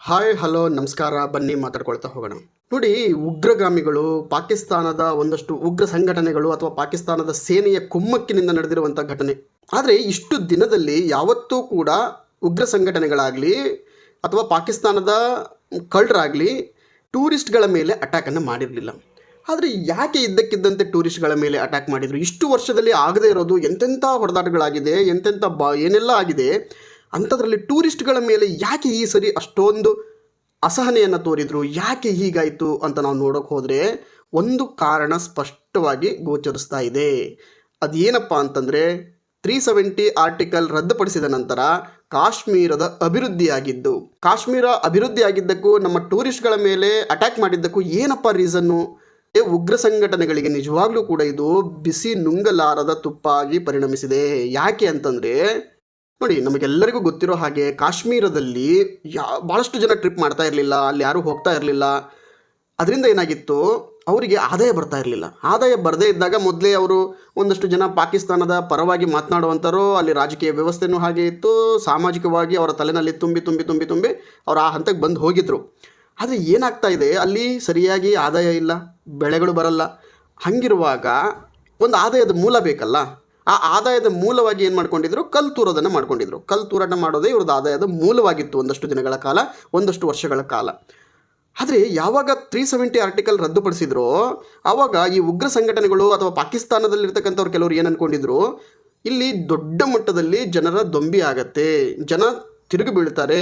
Hi hello ನಮಸ್ಕಾರ, ಬನ್ನಿ ಮಾತಾಡ್ಕೊಳ್ತಾ ಹೋಗೋಣ. ನೋಡಿ, ಉಗ್ರಗಾಮಿಗಳು ಪಾಕಿಸ್ತಾನದ ಒಂದಷ್ಟು ಉಗ್ರ ಸಂಘಟನೆಗಳು ಅಥವಾ ಪಾಕಿಸ್ತಾನದ ಸೇನೆಯ ಕುಮ್ಮಕ್ಕಿನಿಂದ ನಡೆದಿರುವಂಥ ಘಟನೆ. ಆದರೆ ಇಷ್ಟು ದಿನದಲ್ಲಿ ಯಾವತ್ತೂ ಕೂಡ ಉಗ್ರ ಸಂಘಟನೆಗಳಾಗಲಿ ಅಥವಾ ಪಾಕಿಸ್ತಾನದ ಕಳ್ಳರಾಗಲಿ ಟೂರಿಸ್ಟ್ಗಳ ಮೇಲೆ ಅಟ್ಯಾಕನ್ನು ಮಾಡಿರಲಿಲ್ಲ. ಆದರೆ ಯಾಕೆ ಇದ್ದಕ್ಕಿದ್ದಂತೆ ಟೂರಿಸ್ಟ್ಗಳ ಮೇಲೆ ಅಟ್ಯಾಕ್ ಮಾಡಿದರು? ಇಷ್ಟು ವರ್ಷದಲ್ಲಿ ಆಗದೇ ಇರೋದು ಎಂತೆಂಥ ಹೊಡೆದಾಟಗಳಾಗಿದೆ, ಎಂತೆಂಥ ಬಾ, ಏನೆಲ್ಲ ಆಗಿದೆ? ಅಂಥದ್ರಲ್ಲಿ ಟೂರಿಸ್ಟ್ಗಳ ಮೇಲೆ ಯಾಕೆ ಈ ಸರಿ ಅಷ್ಟೊಂದು ಅಸಹನೆಯನ್ನು ತೋರಿದ್ರು? ಯಾಕೆ ಹೀಗಾಯಿತು ಅಂತ ನಾವು ನೋಡೋಕೆ ಹೋದರೆ ಒಂದು ಕಾರಣ ಸ್ಪಷ್ಟವಾಗಿ ಗೋಚರಿಸ್ತಾ ಇದೆ. ಅದೇನಪ್ಪ ಅಂತಂದರೆ ತ್ರೀ ಸೆವೆಂಟಿ ಆರ್ಟಿಕಲ್ ರದ್ದುಪಡಿಸಿದ ನಂತರ ಕಾಶ್ಮೀರದ ಅಭಿವೃದ್ಧಿಯಾಗಿದ್ದು, ಕಾಶ್ಮೀರ ಅಭಿವೃದ್ಧಿಯಾಗಿದ್ದಕ್ಕೂ ನಮ್ಮ ಟೂರಿಸ್ಟ್ಗಳ ಮೇಲೆ ಅಟ್ಯಾಕ್ ಮಾಡಿದ್ದಕ್ಕೂ ಏನಪ್ಪ ರೀಸನ್ನು ಏ, ಉಗ್ರ ಸಂಘಟನೆಗಳಿಗೆ ನಿಜವಾಗ್ಲೂ ಕೂಡ ಇದು ಬಿಸಿ ನುಂಗಲಾರದ ತುಪ್ಪಾಗಿ ಪರಿಣಮಿಸಿದೆ. ಯಾಕೆ ಅಂತಂದರೆ ನೋಡಿ, ನಮಗೆಲ್ಲರಿಗೂ ಗೊತ್ತಿರೋ ಹಾಗೆ ಕಾಶ್ಮೀರದಲ್ಲಿ ಯಾ ಭಾಳಷ್ಟು ಜನ ಟ್ರಿಪ್ ಮಾಡ್ತಾ ಇರಲಿಲ್ಲ, ಅಲ್ಲಿ ಯಾರೂ ಹೋಗ್ತಾ ಇರಲಿಲ್ಲ. ಅದರಿಂದ ಏನಾಗಿತ್ತು, ಅವರಿಗೆ ಆದಾಯ ಬರ್ತಾ ಇರಲಿಲ್ಲ. ಆದಾಯ ಬರದೇ ಇದ್ದಾಗ ಮೊದಲೇ ಅವರು ಒಂದಷ್ಟು ಜನ ಪಾಕಿಸ್ತಾನದ ಪರವಾಗಿ ಮಾತನಾಡುವಂಥರು ಅಲ್ಲಿ ರಾಜಕೀಯ ವ್ಯವಸ್ಥೆನೂ ಹಾಗೆ ಇತ್ತು, ಸಾಮಾಜಿಕವಾಗಿ ಅವರ ತಲೆನಲ್ಲಿ ತುಂಬಿ ತುಂಬಿ ತುಂಬಿ ತುಂಬಿ ಅವರು ಆ ಹಂತಕ್ಕೆ ಬಂದು ಹೋಗಿದ್ರು. ಆದರೆ ಏನಾಗ್ತಾ ಇದೆ, ಅಲ್ಲಿ ಸರಿಯಾಗಿ ಆದಾಯ ಇಲ್ಲ, ಬೆಳೆಗಳು ಬರಲ್ಲ. ಹಾಗಿರುವಾಗ ಒಂದು ಆದಾಯದ ಮೂಲ ಬೇಕಲ್ಲ? ಆ ಆದಾಯದ ಮೂಲವಾಗಿ ಏನು ಮಾಡ್ಕೊಂಡಿದ್ರು? ಕಲ್ ತೂರೋದನ್ನು ಮಾಡ್ಕೊಂಡಿದ್ರು. ಕಲ್ ತೂರಾಟ ಮಾಡೋದೇ ಇವ್ರದ್ದು ಆದಾಯದ ಮೂಲವಾಗಿತ್ತು ಒಂದಷ್ಟು ದಿನಗಳ ಕಾಲ, ಒಂದಷ್ಟು ವರ್ಷಗಳ ಕಾಲ. ಆದರೆ ಯಾವಾಗ ತ್ರೀ ಸೆವೆಂಟಿ ಆರ್ಟಿಕಲ್ ರದ್ದುಪಡಿಸಿದ್ರೋ ಆವಾಗ ಈ ಉಗ್ರ ಸಂಘಟನೆಗಳು ಅಥವಾ ಪಾಕಿಸ್ತಾನದಲ್ಲಿರ್ತಕ್ಕಂಥವ್ರು ಕೆಲವರು ಏನು ಅಂದ್ಕೊಂಡಿದ್ರು ಇಲ್ಲಿ ದೊಡ್ಡ ಮಟ್ಟದಲ್ಲಿ ಜನರ ದೊಂಬಿ ಆಗತ್ತೆ. ಜನ ತಿರುಗಿ ಬೀಳ್ತಾರೆ.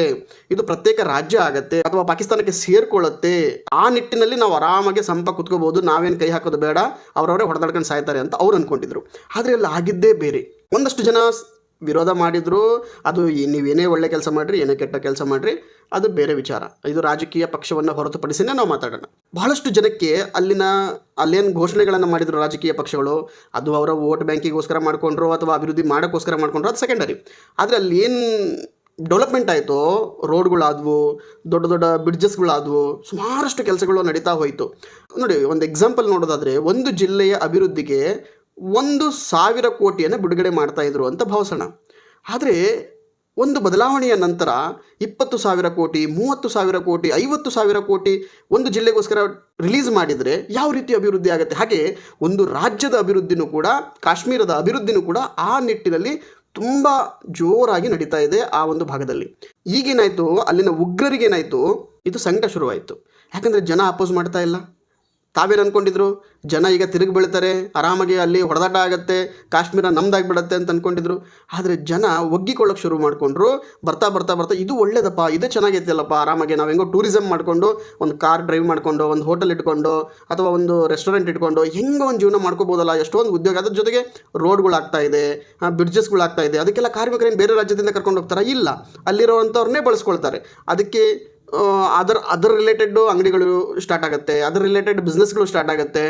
ಇದು ಪ್ರತ್ಯೇಕ ರಾಜ್ಯ ಆಗತ್ತೆ ಅಥವಾ ಪಾಕಿಸ್ತಾನಕ್ಕೆ ಸೇರ್ಕೊಳ್ಳುತ್ತೆ. ಆ ನಿಟ್ಟಿನಲ್ಲಿ ನಾವು ಆರಾಮಾಗಿ ಸಂಪ ಕುತ್ಕೋಬಹುದು. ನಾವೇನು ಕೈ ಹಾಕೋದು ಬೇಡ. ಅವರವರೇ ಹೊಡೆದಾಡ್ಕೊಂಡು ಸಾಯ್ತಾರೆ ಅಂತ ಅವ್ರು ಅಂದ್ಕೊಂಡಿದ್ರು ಆದರೆ ಅಲ್ಲಿ ಆಗಿದ್ದೇ ಬೇರೆ. ಒಂದಷ್ಟು ಜನ ವಿರೋಧ ಮಾಡಿದ್ರು. ಅದು ನೀವೇನೇ ಒಳ್ಳೆ ಕೆಲಸ ಮಾಡಿರಿ, ಏನೇ ಕೆಟ್ಟ ಕೆಲಸ ಮಾಡಿರಿ, ಅದು ಬೇರೆ ವಿಚಾರ. ಇದು ರಾಜಕೀಯ ಪಕ್ಷವನ್ನು ಹೊರತುಪಡಿಸಿನೇ ನಾವು ಮಾತಾಡೋಣ. ಬಹಳಷ್ಟು ಜನಕ್ಕೆ ಅಲ್ಲಿನ ಅಲ್ಲೇನು ಘೋಷಣೆಗಳನ್ನು ಮಾಡಿದ್ರು ರಾಜಕೀಯ ಪಕ್ಷಗಳು. ಅದು ಅವರ ವೋಟ್ ಬ್ಯಾಂಕಿಗೋಸ್ಕರ ಮಾಡ್ಕೊಂಡ್ರು ಅಥವಾ ಅಭಿವೃದ್ಧಿ ಮಾಡೋಕ್ಕೋಸ್ಕರ ಮಾಡಿಕೊಂಡ್ರು, ಅದು ಸೆಕೆಂಡರಿ ಆದರೆ ಅಲ್ಲಿ ಏನು ಡೆವಲಪ್ಮೆಂಟ್ ಆಯಿತು, ರೋಡ್ಗಳಾದವು, ದೊಡ್ಡ ದೊಡ್ಡ ಬ್ರಿಡ್ಜಸ್ಗಳಾದವು, ಸುಮಾರಷ್ಟು ಕೆಲಸಗಳು ನಡೀತಾ ಹೋಯಿತು. ನೋಡಿ, ಒಂದು ಎಕ್ಸಾಂಪಲ್ ನೋಡೋದಾದರೆ, ಒಂದು ಜಿಲ್ಲೆಯ ಅಭಿವೃದ್ಧಿಗೆ ಒಂದು ಸಾವಿರ ಕೋಟಿಯನ್ನು ಬಿಡುಗಡೆ ಮಾಡ್ತಾ ಇದ್ರು ಅಂತ ಭಾವಸಣ ಆದರೆ, ಒಂದು ಬದಲಾವಣೆಯ ನಂತರ ಇಪ್ಪತ್ತು ಸಾವಿರ ಕೋಟಿ, ಮೂವತ್ತು ಸಾವಿರ ಕೋಟಿ, ಐವತ್ತು ಸಾವಿರ ಕೋಟಿ ಒಂದು ಜಿಲ್ಲೆಗೋಸ್ಕರ ರಿಲೀಸ್ ಮಾಡಿದರೆ ಯಾವ ರೀತಿ ಅಭಿವೃದ್ಧಿ ಆಗುತ್ತೆ? ಹಾಗೆ ಒಂದು ರಾಜ್ಯದ ಅಭಿವೃದ್ಧಿನೂ ಕೂಡ, ಕಾಶ್ಮೀರದ ಅಭಿವೃದ್ಧಿನೂ ಕೂಡ ಆ ನಿಟ್ಟಿನಲ್ಲಿ ತುಂಬ ಜೋರಾಗಿ ನಡೀತಾ ಇದೆ ಆ ಒಂದು ಭಾಗದಲ್ಲಿ. ಈಗೇನಾಯಿತು? ಅಲ್ಲಿನ ಉಗ್ರರಿಗೇನಾಯಿತು? ಇದು ಸಂಕಟ ಶುರುವಾಯಿತು. ಯಾಕಂದರೆ ಜನ ಅಪೋಸ್ ಮಾಡ್ತಾ ಇಲ್ಲ. ತಾವೇನು ಅಂದ್ಕೊಂಡಿದ್ರು ಜನ ಈಗ ತಿರುಗಿ ಬೀಳ್ತಾರೆ, ಆರಾಮಾಗಿ ಅಲ್ಲಿ ಹೊಡೆದಾಟ ಆಗುತ್ತೆ, ಕಾಶ್ಮೀರ ನಮ್ದಾಗಿಬಿಡತ್ತೆ ಅಂತ ಅಂದ್ಕೊಂಡಿದ್ರು ಆದರೆ ಜನ ಒಗ್ಗಿಕೊಳ್ಳೋಕೆ ಶುರು ಮಾಡಿಕೊಂಡ್ರು, ಬರ್ತಾ ಬರ್ತಾ ಬರ್ತಾ ಇದು ಒಳ್ಳೇದಪ್ಪ, ಇದು ಚೆನ್ನಾಗೈತಿಲ್ಲಪ್ಪ, ಆರಾಮಾಗಿ ನಾವು ಹೆಂಗೋ ಟೂರಿಸಮ್ ಮಾಡಿಕೊಂಡು, ಒಂದು ಕಾರ್ ಡ್ರೈವ್ ಮಾಡಿಕೊಂಡು, ಒಂದು ಹೋಟೆಲ್ ಇಟ್ಕೊಂಡು, ಅಥವಾ ಒಂದು ರೆಸ್ಟೋರೆಂಟ್ ಇಟ್ಕೊಂಡು, ಹೆಂಗೋ ಒಂದು ಜೀವನ ಮಾಡ್ಕೋಬೋದಲ್ಲ, ಎಷ್ಟೊಂದು ಉದ್ಯೋಗ. ಅದ್ರ ಜೊತೆಗೆ ರೋಡ್ಗಳಾಗ್ತಾ ಇದೆ ಬ್ರಿಡ್ಜಸ್ಗಳಾಗ್ತಾ ಇದೆ, ಅದಕ್ಕೆಲ್ಲ ಕಾರ್ಮಿಕರೇನು ಬೇರೆ ರಾಜ್ಯದಿಂದ ಕರ್ಕೊಂಡು ಹೋಗ್ತಾರಾ? ಇಲ್ಲ. ಅಲ್ಲಿರೋವಂಥವ್ರನ್ನೇ ಬಳಸ್ಕೊಳ್ತಾರೆ. ಅದಕ್ಕೆ ಅದರ್, ಅದರ ರಿಲೇಟೆಡ್ಡು ಅಂಗಡಿಗಳು ಸ್ಟಾರ್ಟ್ ಆಗುತ್ತೆ, ಅದರ ರಿಲೇಟೆಡ್ ಬಿಸ್ನೆಸ್ಗಳು ಸ್ಟಾರ್ಟ್ ಆಗುತ್ತೆ.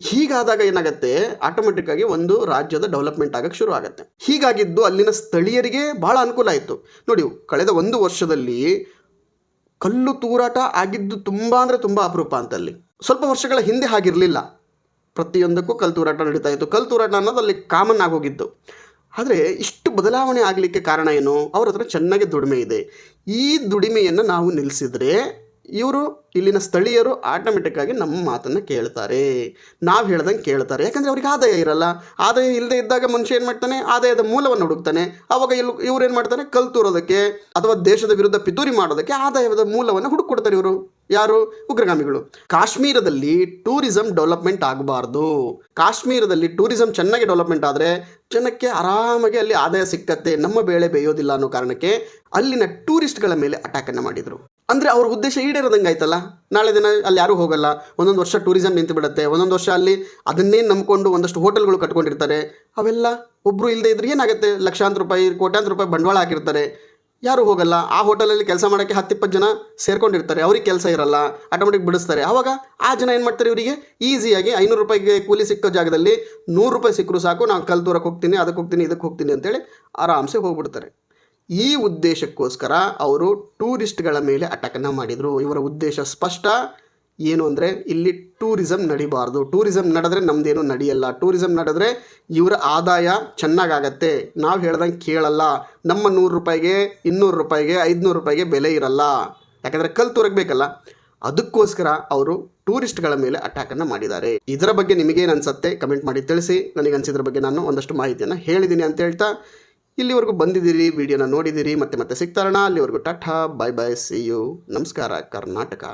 ಹೀಗಾದಾಗ ಏನಾಗುತ್ತೆ? ಆಟೋಮೆಟಿಕ್ ಆಗಿ ಒಂದು ರಾಜ್ಯದ ಡೆವಲಪ್ಮೆಂಟ್ ಆಗಕ್ಕೆ ಶುರು ಆಗುತ್ತೆ. ಹೀಗಾಗಿದ್ದು ಅಲ್ಲಿನ ಸ್ಥಳೀಯರಿಗೆ ಭಾಳ ಅನುಕೂಲ ಆಯಿತು. ನೋಡಿ, ಕಳೆದ ಒಂದು ವರ್ಷದಲ್ಲಿ ಕಲ್ಲು ತೂರಾಟ ಆಗಿದ್ದು ತುಂಬ ಅಂದರೆ ತುಂಬ ಅಪರೂಪ ಅಂತಲ್ಲಿ. ಸ್ವಲ್ಪ ವರ್ಷಗಳ ಹಿಂದೆ ಆಗಿರಲಿಲ್ಲ ಪ್ರತಿಯೊಂದಕ್ಕೂ ಕಲ್ಲು ತೂರಾಟ ನಡೀತಾ ಇತ್ತು. ಕಲ್ಲು ತೂರಾಟ ಅನ್ನೋದು ಅಲ್ಲಿ ಕಾಮನ್ ಆಗೋಗಿತ್ತು ಆದರೆ ಇಷ್ಟು ಬದಲಾವಣೆ ಆಗಲಿಕ್ಕೆ ಕಾರಣ ಏನು? ಅವ್ರ ಹತ್ರ ಚೆನ್ನಾಗಿ ದುಡಿಮೆ ಇದೆ. ಈ ದುಡಿಮೆಯನ್ನು ನಾವು ನಿಲ್ಲಿಸಿದರೆ ಇವರು ಇಲ್ಲಿನ ಸ್ಥಳೀಯರು ಆಟೋಮೆಟಿಕ್ಕಾಗಿ ನಮ್ಮ ಮಾತನ್ನು ಕೇಳ್ತಾರೆ. ನಾವು ಹೇಳ್ದಂಗೆ ಕೇಳ್ತಾರೆ. ಯಾಕಂದರೆ ಅವ್ರಿಗೆ ಆದಾಯ ಇರಲ್ಲ. ಆದಾಯ ಇಲ್ಲದೆ ಇದ್ದಾಗ ಮನುಷ್ಯ ಏನು ಮಾಡ್ತಾನೆ? ಆದಾಯದ ಮೂಲವನ್ನು ಹುಡುಕ್ತಾನೆ. ಅವಾಗ ಇಲ್ಲಿ ಇವ್ರು ಏನು ಮಾಡ್ತಾನೆ? ಕಲ್ತೂರೋದಕ್ಕೆ ಅಥವಾ ದೇಶದ ವಿರುದ್ಧ ಪಿತೂರಿ ಮಾಡೋದಕ್ಕೆ ಆದಾಯದ ಮೂಲವನ್ನು ಹುಡುಕೊಡ್ತಾರೆ ಇವರು. ಯಾರು? ಉಗ್ರಗಾಮಿಗಳು. ಕಾಶ್ಮೀರದಲ್ಲಿ ಟೂರಿಸಂ ಡೆವಲಪ್ಮೆಂಟ್ ಆಗಬಾರ್ದು. ಕಾಶ್ಮೀರದಲ್ಲಿ ಟೂರಿಸಂ ಚೆನ್ನಾಗಿ ಡೆವಲಪ್ಮೆಂಟ್ ಆದರೆ ಜನಕ್ಕೆ ಆರಾಮಾಗಿ ಅಲ್ಲಿ ಆದಾಯ ಸಿಕ್ಕತ್ತೆ, ನಮ್ಮ ಬೇಳೆ ಬೇಯೋದಿಲ್ಲ ಅನ್ನೋ ಕಾರಣಕ್ಕೆ ಅಲ್ಲಿನ ಟೂರಿಸ್ಟ್ಗಳ ಮೇಲೆ ಅಟ್ಯಾಕನ್ನು ಮಾಡಿದರು. ಅಂದರೆ ಅವ್ರ ಉದ್ದೇಶ ಈಡೇರೋದಂಗೆ ಆಯ್ತಲ್ಲ? ನಾಳೆ ದಿನ ಅಲ್ಲಿ ಯಾರೂ ಹೋಗಲ್ಲ, ಒಂದೊಂದು ವರ್ಷ ಟೂರಿಸಂ ನಿಂತು ಬಿಡುತ್ತೆ ಒಂದೊಂದು ವರ್ಷ ಅಲ್ಲಿ ಅದನ್ನೇ ನಂಬಿಕೊಂಡು ಒಂದಷ್ಟು ಹೋಟೆಲ್ಗಳು ಕಟ್ಕೊಂಡಿರ್ತಾರೆ. ಅವೆಲ್ಲ ಒಬ್ಬರು ಇಲ್ಲದೆ ಇದ್ರೆ ಏನಾಗುತ್ತೆ? ಲಕ್ಷಾಂತರ ರೂಪಾಯಿ, ಕೋಟ್ಯಾಂತರ ರೂಪಾಯಿ ಬಂಡವಾಳ ಹಾಕಿರ್ತಾರೆ. ಯಾರೂ ಹೋಗಲ್ಲ. ಆ ಹೋಟೆಲಲ್ಲಿ ಕೆಲಸ ಮಾಡೋಕ್ಕೆ ಹತ್ತಿಪ್ಪತ್ತು ಜನ ಸೇರ್ಕೊಂಡಿರ್ತಾರೆ. ಅವ್ರಿಗೆ ಕೆಲಸ ಇರಲ್ಲ. ಆಟೋಮೆಟಿಕ್ ಬಿಡಿಸ್ತಾರೆ. ಆವಾಗ ಆ ಜನ ಏನು ಮಾಡ್ತಾರೆ ಇವರಿಗೆ? ಈಸಿಯಾಗಿ ಐನೂರು ರೂಪಾಯಿಗೆ ಕೂಲಿ ಸಿಕ್ಕೋ ಜಾಗದಲ್ಲಿ ನೂರು ರೂಪಾಯಿ ಸಿಕ್ಕರೂ ಸಾಕು, ನಾನು ಕಲ್ ದೂರಕ್ಕೆ ಹೋಗ್ತೀನಿ, ಅದಕ್ಕೆ ಹೋಗ್ತೀನಿ, ಇದಕ್ಕೆ ಹೋಗ್ತೀನಿ ಅಂತೇಳಿ ಆರಾಮ್ಸೆ ಹೋಗ್ಬಿಡ್ತಾರೆ. ಈ ಉದ್ದೇಶಕ್ಕೋಸ್ಕರ ಅವರು ಟೂರಿಸ್ಟ್ಗಳ ಮೇಲೆ ಅಟ್ಯಾಕನ್ನು ಮಾಡಿದರು. ಇವರ ಉದ್ದೇಶ ಸ್ಪಷ್ಟ. ಏನು ಅಂದರೆ ಇಲ್ಲಿ ಟೂರಿಸಮ್ ನಡಿಬಾರ್ದು. ಟೂರಿಸಮ್ ನಡೆದ್ರೆ ನಮ್ಮದೇನು ನಡೆಯಲ್ಲ. ಟೂರಿಸಮ್ ನಡೆದ್ರೆ ಇವರ ಆದಾಯ ಚೆನ್ನಾಗಾಗತ್ತೆ. ನಾವು ಹೇಳ್ದಂಗೆ ಕೇಳಲ್ಲ. ನಮ್ಮ ನೂರು ರೂಪಾಯಿಗೆ, ಇನ್ನೂರು ರೂಪಾಯಿಗೆ, ಐದುನೂರು ರೂಪಾಯಿಗೆ ಬೆಲೆ ಇರಲ್ಲ. ಯಾಕಂದರೆ ಕಲ್ ತೊರಗಬೇಕಲ್ಲ. ಅದಕ್ಕೋಸ್ಕರ ಅವರು ಟೂರಿಸ್ಟ್ಗಳ ಮೇಲೆ ಅಟ್ಯಾಕನ್ನು ಮಾಡಿದ್ದಾರೆ. ಇದರ ಬಗ್ಗೆ ನಿಮಗೇನು ಅನಿಸುತ್ತೆ ಕಮೆಂಟ್ ಮಾಡಿ ತಿಳಿಸಿ. ನನಗೆ ಅನಿಸಿದ್ರ ಬಗ್ಗೆ ನಾನು ಒಂದಷ್ಟು ಮಾಹಿತಿಯನ್ನು ಹೇಳಿದ್ದೀನಿ ಅಂತ ಹೇಳ್ತಾ ಇಲ್ಲಿವರೆಗೂ ಬಂದಿದ್ದೀರಿ, ವಿಡಿಯೋನ ನೋಡಿದ್ದೀರಿ. ಮತ್ತೆ ಮತ್ತೆ ಸಿಗ್ತಾರಣ ಅಲ್ಲಿವರೆಗೂ tata bye bye see you ನಮಸ್ಕಾರ, ಕರ್ನಾಟಕ.